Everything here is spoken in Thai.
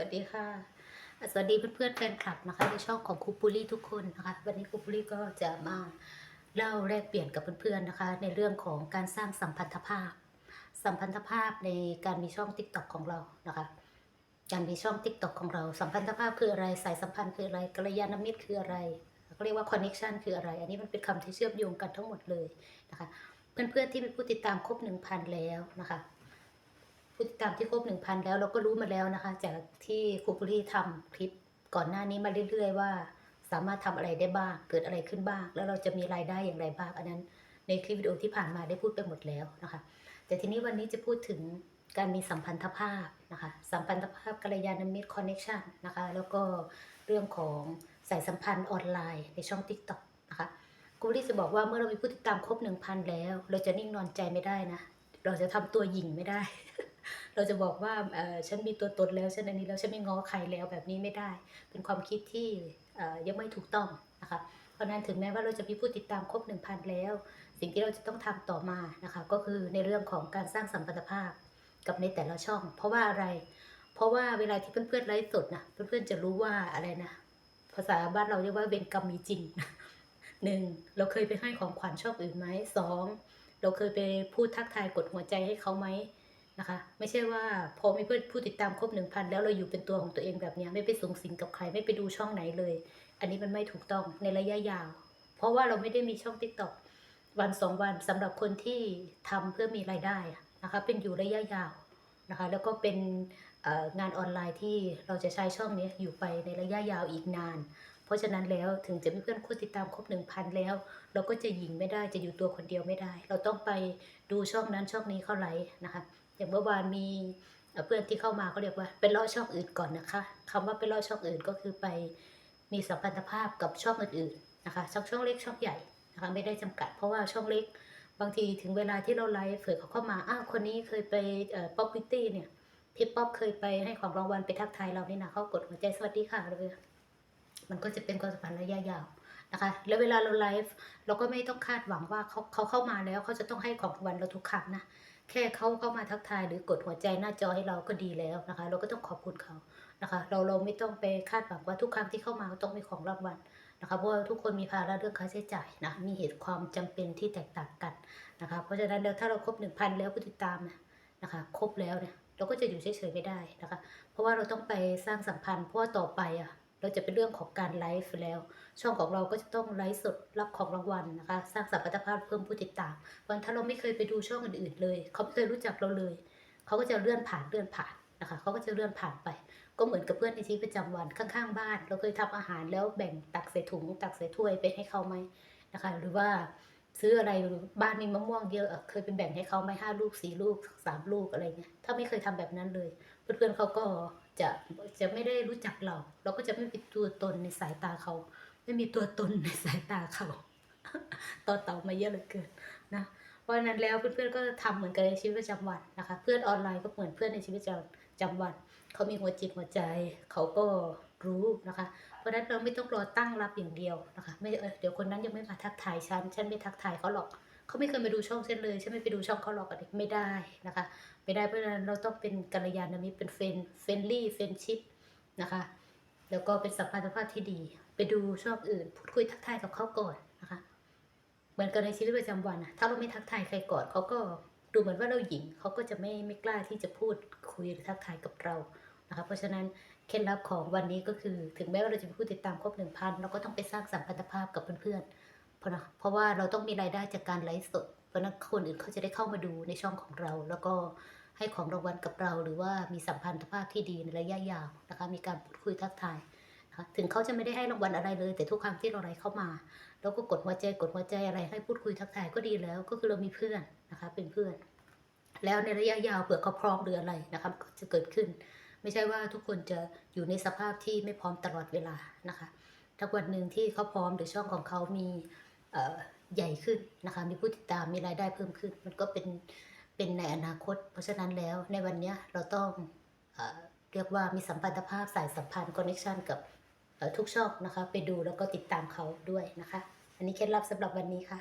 วัสดีค่ะ สวัสดีเพื่อนๆแฟนคลับนะคะในช่องของครูปุลี่ทุกคนนะคะ วันนี้ครูปุลี่ก็จะมาเล่าแลกเปลี่ยนกับเพื่อนๆนะคะ ในเรื่องของการสร้างสัมพันธภาพ สัมพันธภาพในการมีช่อง t ิ k t o k ของเรานะคะ การมีช่อง t ิ k t o k ของเรา สัมพันธภาพคืออะไร สายสัมพันธ์คืออะไรกัลยาณมิตรคืออะไรเขาเรียกว่า connection คืออะไร อันนี้มันเป็นคำที่เชื่อมโยงกันทั้งหมดเลยนะคะ เพื่อนๆที่เป็นผู้ติดตามครบ1,000แล้วนะคะ ผู้ติดตามที่ครบหนึ่งพันแล้วเราก็รู้มาแล้วนะคะ จากที่ครูปุรีทำคลิปก่อนหน้านี้มาเรื่อย ๆ ว่า สามารถทำอะไรได้บ้าง เกิดอะไรขึ้นบ้าง แล้วเราจะมีรายได้อย่างไรบ้าง อันนั้น ในคลิปวิดีโอที่ผ่านมาได้พูดไปหมดแล้วนะคะ แต่ทีนี้วันนี้จะพูดถึงการมีสัมพันธภาพนะคะ สัมพันธภาพกัลยาณมิตรคอนเน t ชันนะคะ แล้วก็เรื่องของสายสัมพันธ์ออนไลน์ในช่อง TikTok นะคะครูปุรีจะบอกว่าเมื่อเรามีผู้ติดตามครบหนึ่งพันแล้ว เราจะนิ่งนอนใจไม่ได้นะ เราจะทำตัวหยิ่งไม่ได้ เราจะบอกว่าฉันมีตัวตนแล้วฉันอันนี้แล้วฉันไม่ง้อใครแล้วแบบนี้ไม่ได้ เป็นความคิดที่ยังไม่ถูกต้องนะคะเพราะนั้นถึงแม้ว่าเราจะมีผู้ติดตามครบ1,000 แล้ว สิ่งที่เราจะต้องทำต่อมานะคะก็คือในเรื่องของการสร้างสัมพันธภาพกับในแต่ละช่อง เพราะว่าอะไร เพราะว่าเวลาที่เพื่อนๆไลฟ์สดนะเพื่อนๆจะรู้ว่าอะไรนะภาษาบ้านเราเรียกว่าเวรกรรมมีจริงหนึ่งเราเคยไปให้ของขวัญชองอื่นไหมสองเราเคยไปพูดทักทายกดหัวใจให้เขาไหม นะคะ ไม่ใช่ว่าพอมีเพื่อนผู้ติดตามครบหนึ่งพันแล้วเราอยู่เป็นตัวของตัวเองแบบนี้ไม่ไปสูงสิงกับใครไม่ไปดูช่องไหนเลย อันนี้มันไม่ถูกต้องในระยะยาว เพราะว่าเราไม่ได้มีช่องติ๊กต็อกวันสองวันสำหรับคนที่ทำเพื่อมีรายได้นะคะ เป็นอยู่ระยะยาวนะคะแล้วก็เป็นงานออนไลน์ที่เราจะใช้ช่องนี้อยู่ไปในระยะยาวอีกนาน เพราะฉะนั้นแล้วถึงจะมีเพื่อนผู้ติดตามครบหนึ่งพันแล้ว เราก็จะหยิงไม่ได้จะอยู่ตัวคนเดียวไม่ได้ เราต้องไปดูช่องนั้นช่องนี้เข้าไลฟ์นะคะ อย่างเมื่อวานมีเพื่อนที่เข้ามาเขาเรียกว่าเป็นล่อช่องอื่นก่อนนะคะคำว่าเป็นล่อช่องอื่นก็คือไปมีสัมพันธภาพกับช่องอื่นๆนะคะช่องช่องเล็กช่องใหญ่นะคะไม่ได้จำกัด เพราะว่าช่องเล็ก บางทีถึงเวลาที่เราไลฟ์เผื่อเขาเข้ามาอ้าวคนนี้เคยไปป๊อปพิตี้เนี่ยที่ป๊อปเคยไปให้ของรางวัลไปทักทายเรานี่นะเขากดหัวใจสวัสดีค่ะเลยมันก็จะเป็นความสัมพันธ์ระยะยาว นะคะ แล้วเวลาเราไลฟ์เราก็ไม่ต้องคาดหวังว่าเขาเขาเข้ามาแล้วเขาจะต้องให้ของรางวัลเราทุกครั้งนะแค่เขาเข้ามาทักทายหรือกดหัวใจหน้าจอให้เราก็ดีแล้วนะคะ เราก็ต้องขอบคุณเขานะคะ เราเราไม่ต้องไปคาดหวังว่าทุกครั้งที่เข้ามาต้องมีของรางวัลนะคะเพราะว่าทุกคนมีภาระเรื่องค่าใช้จ่ายนะมีเหตุความจำเป็นที่แตกต่างกันนะคะเพราะฉะนั้นแล้วถ้าเราครบหนึ่งพันแล้วผู้ติดตามนะนะคะครบแล้วเนี่ยเราก็จะอยู่เฉยๆไม่ได้นะคะ เพราะว่าเราต้องไปสร้างสัมพันธ์เพราะว่าต่อไปอะ เราจะเป็นเรื่องของการไลฟ์แล้ว ช่องของเราก็จะต้องไลฟ์สดรับของรางวัลนะคะ สร้างสัมพันธภาพเพิ่มผู้ติดตามวันถ้าเราไม่เคยไปดูช่องอื่นๆเลย เขาไม่เคยรู้จักเราเลย เขาก็จะเลื่อนผ่านเลื่อนผ่านนะคะเขาก็จะเลื่อนผ่านไป ก็เหมือนกับเพื่อนในชีวิตประจำวันข้างๆ บ้าน เราเคยทำอาหารแล้วแบ่งตักใส่ถุงตักใส่ถ้วยไปให้เขาไหมนะคะ หรือว่าซื้ออะไรบ้านมีมะม่วงเยอะเคยไปแบ่งให้เขาไหมห้าลูกสี่ลูกสามลูกอะไรเงี้ยถ้าไม่เคยทำแบบนั้นเลย เพื่อนๆเขาก็ จะจะไม่ได้รู้จักเรา เราก็จะไม่มีตัวตนในสายตาเขา ไม่มีตัวตนในสายตาเขาต่อเต่ามาเยอะเหลือเกินนะเพราะนั้นแล้วเพื่อนๆก็ทำเหมือนกันในชีวิตประจำวันนะคะ เพื่อนออนไลน์ก็เหมือนเพื่อนในชีวิตประจำวันเขามีหัวจิตหัวใจเขาก็รู้นะคะ เพราะนั้นเราไม่ต้องรอตั้งรับอย่างเดียวนะคะ ไม่เดี๋ยวคนนั้นยังไม่มาทักทายฉันฉันไม่ทักทายเขาหรอก เขาไม่เคยมาดูช่องฉันเลยฉันไม่ไปดูช่องเขาหรอกอันนี้ไม่ได้นะคะ ไม่ได้เพราะฉะนั้นเราต้องเป็นกัลยาณมิตรเป็นเฟนเฟนลี่เฟนชิพนะคะ แล้วก็เป็นสัมพันธภาพที่ดี ไปดูช่องอื่น พูดคุยทักทายกับเขาก่อนนะคะเหมือนกันในชีวิตประจำวันถ้าเราไม่ทักทายใครก่อนเขาก็ดูเหมือนว่าเราหญิงเขาก็จะไม่ไม่กล้าที่จะพูดคุยหรือทักทายกับเรานะคะเพราะฉะนั้นเคล็ดลับของวันนี้ก็คือ ถึงแม้ว่าเราจะมีผู้ติดตามครบหนึ่งพันเราก็ต้องไปสร้างสัมพันธภาพกับเพื่อนๆ เพราะว่าเราต้องมีรายได้จากการไลฟ์สด เพราะนั้นคนอื่นเขาจะได้เข้ามาดูในช่องของเรา แล้วก็ให้ของรางวัลกับเรา หรือว่ามีสัมพันธภาพที่ดีในระยะยาวนะคะ มีการพูดคุยทักทายนะคะถึงเขาจะไม่ได้ให้รางวัลอะไรเลย แต่ทุกครั้งที่เราไลฟ์เข้ามาเราก็กดหัวใจกดหัวใจอะไรให้พูดคุยทักทายก็ดีแล้ว ก็คือเรามีเพื่อนนะคะ เป็นเพื่อน แล้วในระยะยาวเผื่อเขาพร้อมหรืออะไรนะครับก็จะเกิดขึ้น ไม่ใช่ว่าทุกคนจะอยู่ในสภาพที่ไม่พร้อมตลอดเวลานะคะถ้าวันหนึ่งที่เขาพร้อมหรือช่องของเขามี ใหญ่ขึ้นนะคะ มีผู้ติดตามมีรายได้เพิ่มขึ้น มันก็เป็นเป็นในอนาคต เพราะฉะนั้นแล้วในวันนี้เราต้องเอเรียกว่ามีสัมพันธภาพสายสัมพันธ์คอนเนคชันกับทุกช่องนะคะ ไปดูแล้วก็ติดตามเขาด้วยนะคะ อันนี้เคล็ดลับสำหรับวันนี้ค่ะ